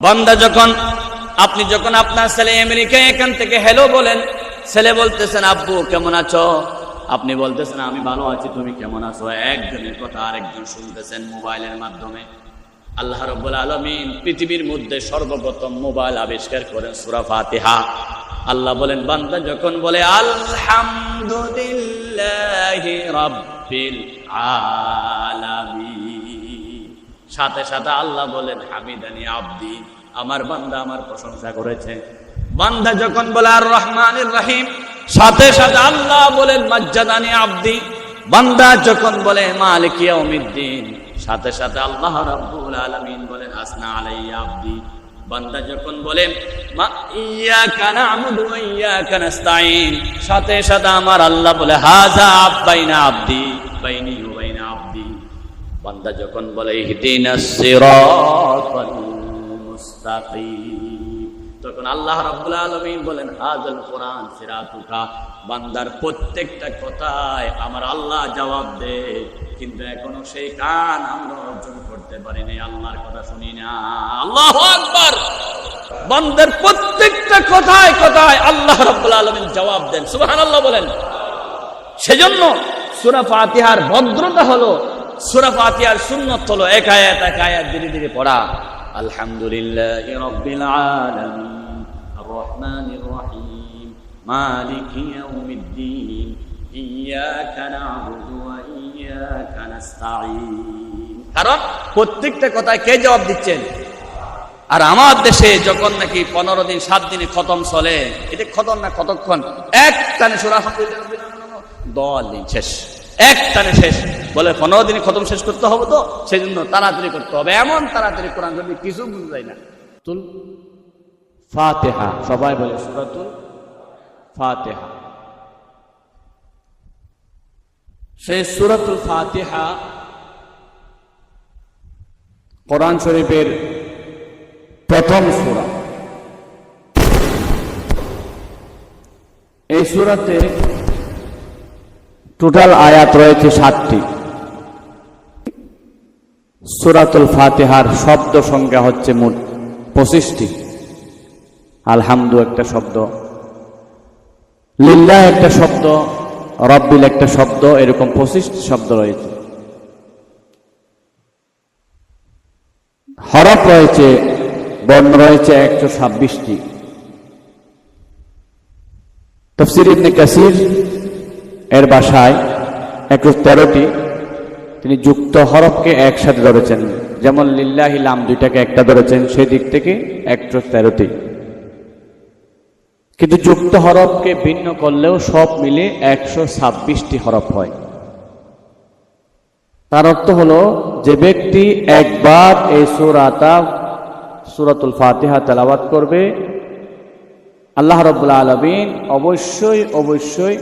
বান্দা যখন, আপনি যখন আপনার ছেলে আমেরিকায় এখান থেকে হ্যালো বলেন, ছেলে বলতেছেন, আব্বু, কেমন আছো? আপনি বলতেছেন, আমি ভালো আছি, তুমি কেমন আছো? একজনের কথা আরেকজন শুনতেছেন মোবাইলের মাধ্যমে। আল্লাহ রব্বুল আলমিন পৃথিবীর মধ্যে সর্বপ্রথম মোবাইল আবিষ্কার করেন সুরা ফাতিহা। আল্লাহ বলেন, বান্দা যখন বলে, আলহামদুলিল্লাহ রাব্বিল আলামিন সাথে সাথে আল্লাহ বলেন, হামিদানি আব্দি, আমার বান্দা আমার প্রশংসা করেছে। বান্দা যখন বলে, আর রহমানির রহিম। সাথে সাথে আল্লাহ বলেন, মাজ্জাদানি আব্দি। বান্দা যখন বলে, মালিক ইয়াউমিদ্দিন। সাথে সাথে আল্লাহ রাব্বুল আলামিন বলেন, আসনা আলাইয়া আব্দি। বান্দা যখন বলেন নাস্তাইন সাথে সাথে আমার আল্লাহ বলে হাজা আব্বাইনা আব্দি, বাইনি বান্দা যখন বলে তখন আল্লাহ রাব্বুল আলামিন বলেন হাজাল কোরআন সিরাতুকা। বান্দার প্রত্যেকটা কথায় আমার আল্লাহ জবাব দে, কিন্তু এখনও সেই কান আমরা অর্জন করতে পারি নাই আল্লাহর কথা শুনি না। আল্লাহ আকবার! বান্দার প্রত্যেকটা কথায় কথায় আল্লাহ রাব্বুল আলামিন জবাব দেন। সুবহানাল্লাহ বলেন। সেজন্য সুরা ফাতিহার ভদ্রতা হলো। সুরা ফাতিহার সুন্নত হলো এক আয়াত এক আয়াত ধীরে ধীরে পড়া। আলহামদুলিল্লাহ রব্বিল আলামিন আর রহমানির রহিম মালিক ইয়াউমিদ্দিন ইয়াকা না'বুদু ওয়া ইয়াকা নাস্তাঈন। কারণ প্রত্যেকটা কথায় কে জবাব দিচ্ছেন? আর আমার দেশে যখন নাকি পনেরো দিন, সাত দিনে খতম চলে এটা খতম না কতক্ষণ? এক টানে সুরা দল দিন শেষ। এক টানে শেষ। বলে পনেরো দিনে খতম শেষ করতে হবে তো সেই জন্য তাড়াতাড়ি করতে হবে। এমন তাড়াতাড়ি কোরআন যদি কিছু বুঝতে যায় না। তুল ফাতেহা। সবাই বলে সুরাতুল ফাতেহা। সেই সুরাতুল ফাতেহা কোরআন শরীফের প্রথম সুরা। এই সুরাতে টোটাল আয়াত রয়েছে সাতটি। সুরাতুল ফাতিহার শব্দ সংখ্যা হচ্ছে মোট পঁচিশটি। আলহামদু একটা শব্দ। লিল্লাহ একটা শব্দ, রব্বিল একটা শব্দ, এরকম পঁচিশটি শব্দ রয়েছে। হরফ রয়েছে, বর্ণ রয়েছে একশো ছাব্বিশটি। তফসির ইবনে কাসির এর বাসায় একশো তেরোটি তিনি যুক্ত হরফকে একসাথে ধরেছেন। যেমন লিল্লাহি লাম দুইটাকে একটা ধরেছেন সেই দিক থেকে একশো তেরোটি। কিন্তু যুক্ত হরফকে ভিন্ন করলেও সব মিলে একশো ছাব্বিশটি হরফ হয়। তার অর্থ হলো, যে ব্যক্তি একবার এই সুরাতা সুরাতুল ফাতিহা তেলাওয়াত করবে, আল্লাহ রব্বুল্লা আলমিন অবশ্যই অবশ্যই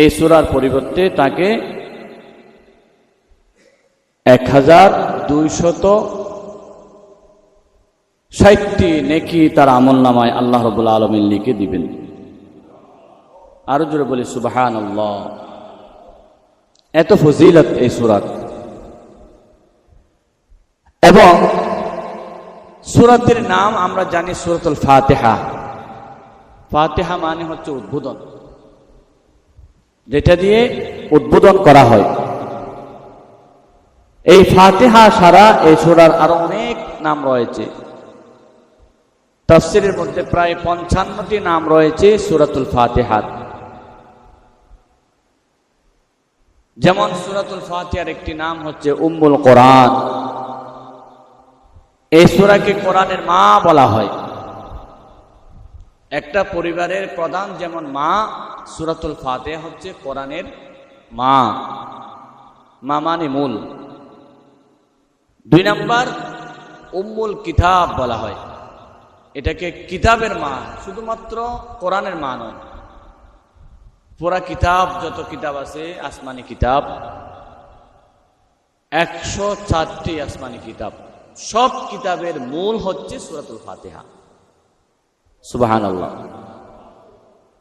এই সুরার পরিবর্তে তাকে এক হাজার দুইশত ষাটটি নেকি তার আমল নামায় আল্লাহ রবুল্লা আলমিন লিখে দিবেন। আরও জোরে বলি সুবাহান এত ফজিলত এই সুরাত এবং সুরাতের নাম আমরা জানি সুরতুল ফাতেহা। ফাতেহা মানে হচ্ছে উদ্বোধন। যেটা দিয়ে উদ্বোধন করা হয়। এই ফাতেহা সারা এই সুরার আরও অনেক নাম রয়েছে। তফসিলের মধ্যে প্রায় পঞ্চান্নটি নাম রয়েছে সুরাতুল ফাতেহার যেমন সুরাতুল ফাতিহার একটি নাম হচ্ছে উম্মুল কোরআন। এই সুরাকে কোরআনের মা বলা হয়। একটা পরিবারের প্রধান যেমন মা, সুরাতুল ফাতেহা হচ্ছে কোরআনের মা। মা মানে মূল দুই নাম্বার, উম্মুল কিতাব বলা হয়। এটাকে কিতাবের মা, শুধুমাত্র কোরআনের মা নয়। পুরা কিতাব, যত কিতাব আছে, আসমানি কিতাব। একশো চারটি আসমানি কিতাব। সব কিতাবের মূল হচ্ছে সুরাতুল ফাতেহা। সুবাহান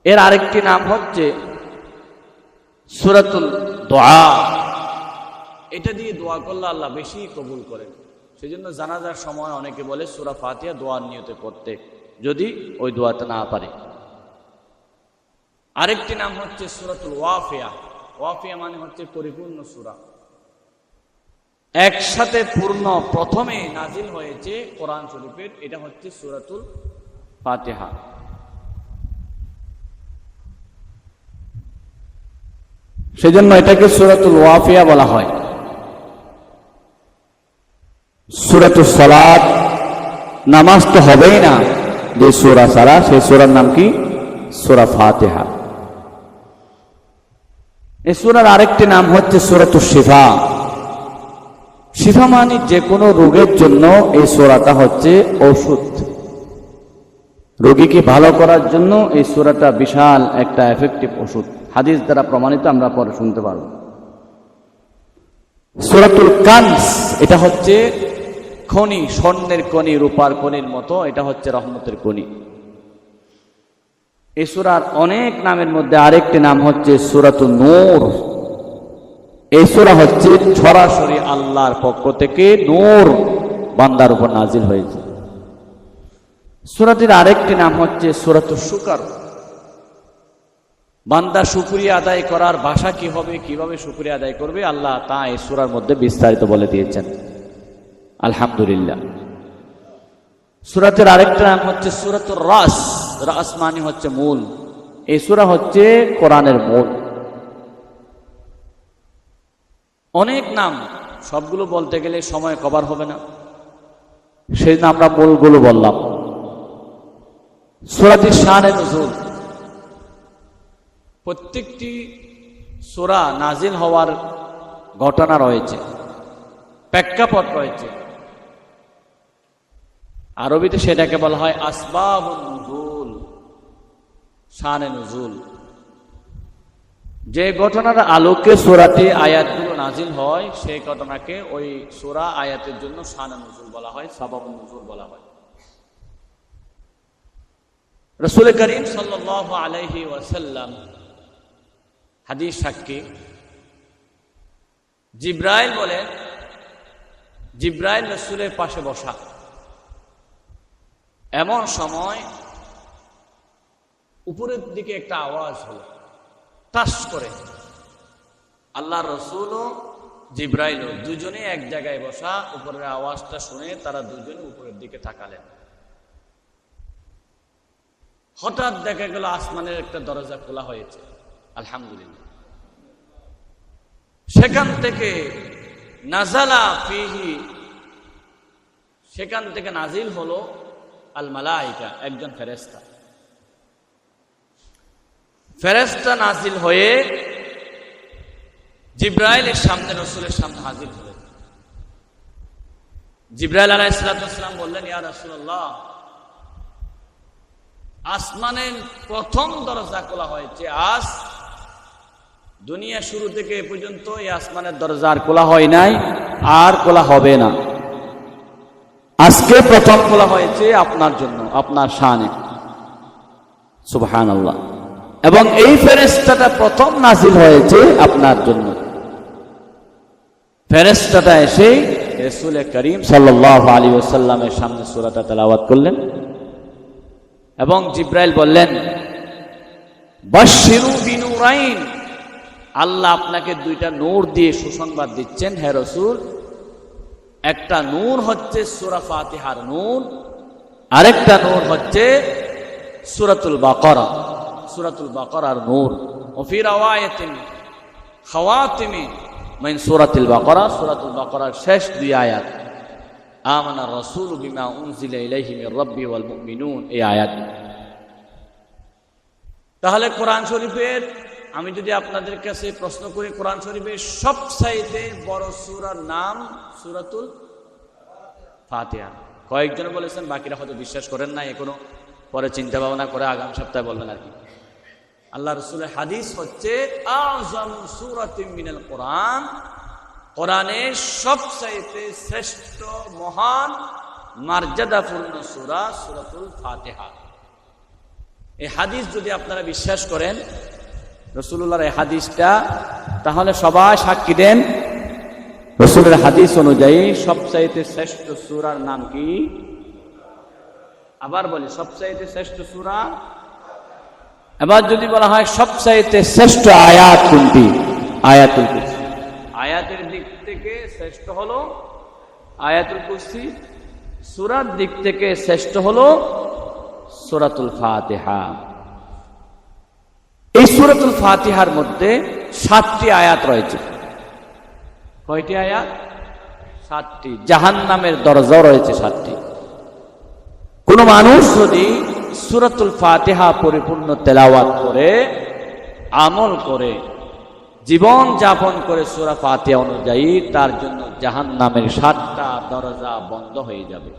এর আরেকটি নাম হচ্ছে সুরাতুল দোয়া। এটা দিয়ে দোয়া করলে আল্লাহ বেশি কবুল করেন। সেই জন্য জানাজার সময় অনেকে বলে সুরা ফাতিয়া দোয়ার নিয়তে পড়তে, যদি ওই দোয়াতে না পারে। আরেকটি নাম হচ্ছে সুরাতুল ওয়াফিয়া। ওয়াফিয়া মানে হচ্ছে পরিপূর্ণ সুরা। একসাথে পূর্ণ, প্রথমে নাজিল হয়েছে কোরআন শরীফের, এটা হচ্ছে সুরাতুল ফাতিহা। সেজন্য এটাকে সুরাতুল ওয়াফিয়া বলা হয়। সুরাতুল সালাত, নামাজ তো হবেই না। যে সুরা সারা সেই সুরার নাম কি? সুরা ফাতেহা। এই সুরার আরেকটি নাম হচ্ছে সুরাতুল শিফা। শিফা মানে যে কোনো রোগের জন্য এই সোরাটা হচ্ছে ওষুধ রোগীকে ভালো করার জন্য এই সোরাটা বিশাল একটা এফেক্টিভ ওষুধ। হাদিস দ্বারা প্রমাণিত আমরা পরে শুনতে পারব। সুরাতুল কানস, এটা হচ্ছে খনি, স্বর্ণের খনি, রূপার খনির মতো, এটা হচ্ছে রহমতের খনি। এই সুরার অনেক নামের মধ্যে আরেকটি নাম হচ্ছে সুরাতুল নূর। এই সুরা হচ্ছে সরাসরি আল্লাহর পক্ষ থেকে নূর বান্দার উপর নাজিল হয়েছে। সুরাটির আরেকটি নাম হচ্ছে সুরাতুল শুকার। বান্দা শুকুরিয়া আদায় করার ভাষা কি হবে, কীভাবে শুকুরিয়া আদায় করবে, আল্লাহ তা এই সুরার মধ্যে বিস্তারিত বলে দিয়েছেন। আলহামদুলিল্লাহ। সুরাতের আরেকটা নাম হচ্ছে সুরাতুর রাস। রাস মানে হচ্ছে মূল। এই সুরা হচ্ছে কোরআনের মূল। অনেক নাম, সবগুলো বলতে গেলে সময় কভার হবে না। সেই জন্য আমরা মূলগুলো বললাম। সুরাতি শানে নজরুল প্রত্যেকটি সোরা নাজিল হওয়ার ঘটনা রয়েছে, প্রেক্ষাপট রয়েছে। আরবিতে সেটাকে বলা হয় আসবাব নজুল, শানে নজুল। যে ঘটনার আলোকে সোরাতে আয়াতগুলো নাজিল হয়, সেই ঘটনাকে ওই সোরা, আয়াতের জন্য শানে নজুল বলা হয় সাবাব নজুল বলা হয়। রসুল করিম সাল্লাহ আলহি ওয়াসাল্লাম, হাদিস সাক্ষী। জিব্রাইল বলেন জিব্রাইল রসুলের পাশে বসা। এমন সময় উপরের দিকে একটা আওয়াজ হলো, টাস করে। আল্লাহ রসুল ও জিব্রাইল দুজনে এক জায়গায় বসা, উপরের আওয়াজটা শুনে তারা দুজনে উপরের দিকে তাকালেন। হঠাৎ দেখা গেল আসমানের একটা দরজা খোলা হয়েছে। আলহামদুলিল্লাহ। সেখান থেকে নাজালা ফিহি, সেখান থেকে নাজিল হলো আল মালাইকা একজন ফেরেস্তা ফেরেস্তা নাজিল হয়ে জিব্রাইলের সামনে, রসুলের সামনে হাজির হলেন। জিব্রাইল আলাহ ইসলাতাম বললেন, ইয়া রসুল্লাহ আসমানের প্রথম দরজা খোলা হয়েছে। আজ দুনিয়া শুরু থেকে পর্যন্ত এই আসমানের দরজা আর খোলা হয় নাই, আর খোলা হবে না। আজকে প্রথম খোলা হয়েছে আপনার জন্য, আপনার শানে। সুবহান আল্লাহ এবং এই ফেরেস্তাটা প্রথম নাজিল হয়েছে আপনার জন্য। ফেরেস্তাটা এসে রসুল করিম সাল্লাহ আলী ওসাল্লামের সামনে সুরাটা তেলাওয়াত করলেন। এবং জিব্রাইল বললেন আল্লাহ আপনাকে দুইটা নূর দিয়ে সুসংবাদ দিচ্ছেন, হে রসুল। একটা নূর হচ্ছে সুরা ফাতিহার নূর, আরেকটা নূর হচ্ছে সুরাতুল বাকরা, সুরাতুল বাকরার নূর। ওফির আওয়ায়তিন খাওয়াতিমি মাইন সুরাতুল বাকরা, সুরাতুল বাকরার শেষ দুই আয়াত। আমানা রসুল বিমা উনজিলা এই আয়াত তাহলে কোরআন শরীফের, আমি যদি আপনাদের কাছে প্রশ্ন করি, কোরআন শরীফের সবচাইতে বড় সূরার নাম সূরাতুল ফাতিহা। কয়েকজন বলেছেন, বাকিরা হয়তো বিশ্বাস করেন না, এখনও পরে চিন্তা ভাবনা করে আগামী সপ্তাহে বলবেন আর কি। আল্লাহ রসুলের হাদিস হচ্ছে আজম সুরাতিম মিনাল কোরআন কোরআনের সবচাইতে শ্রেষ্ঠ মহান মর্যাদাপূর্ণ সুরা সুরাতুল ফাতেহা। এই হাদিস যদি আপনারা বিশ্বাস করেন রসুল্লাহর এই হাদিসটা, তাহলে সবাই সাক্ষী দেন, রসুলের হাদিস অনুযায়ী সবচাইতে শ্রেষ্ঠ সুরার নাম কি? আবার বলি, সবচাইতে শ্রেষ্ঠ সুরা? এবার যদি বলা হয় সবচাইতে শ্রেষ্ঠ আয়াত কোনটি? আয়াতুল শ্রেষ্ঠ হলো আয়াতুল কুরসি, সুরার দিক থেকে শ্রেষ্ঠ হলো সুরাতুল ফাতিহা। এই সুরাতুল ফাতিহার মধ্যে সাতটি আয়াত রয়েছে। কয়টি আয়াত? সাতটি। জাহান নামের দরজা রয়েছে সাতটি। কোন মানুষ যদি সুরাতুল ফাতিহা পরিপূর্ণ তেলাওয়াত করে, আমল করে জীবন যাপন করে সুরা ফাতে অনুযায়ী তার জন্য জাহান নামের সাতটা দরজা বন্ধ হয়ে যাবে।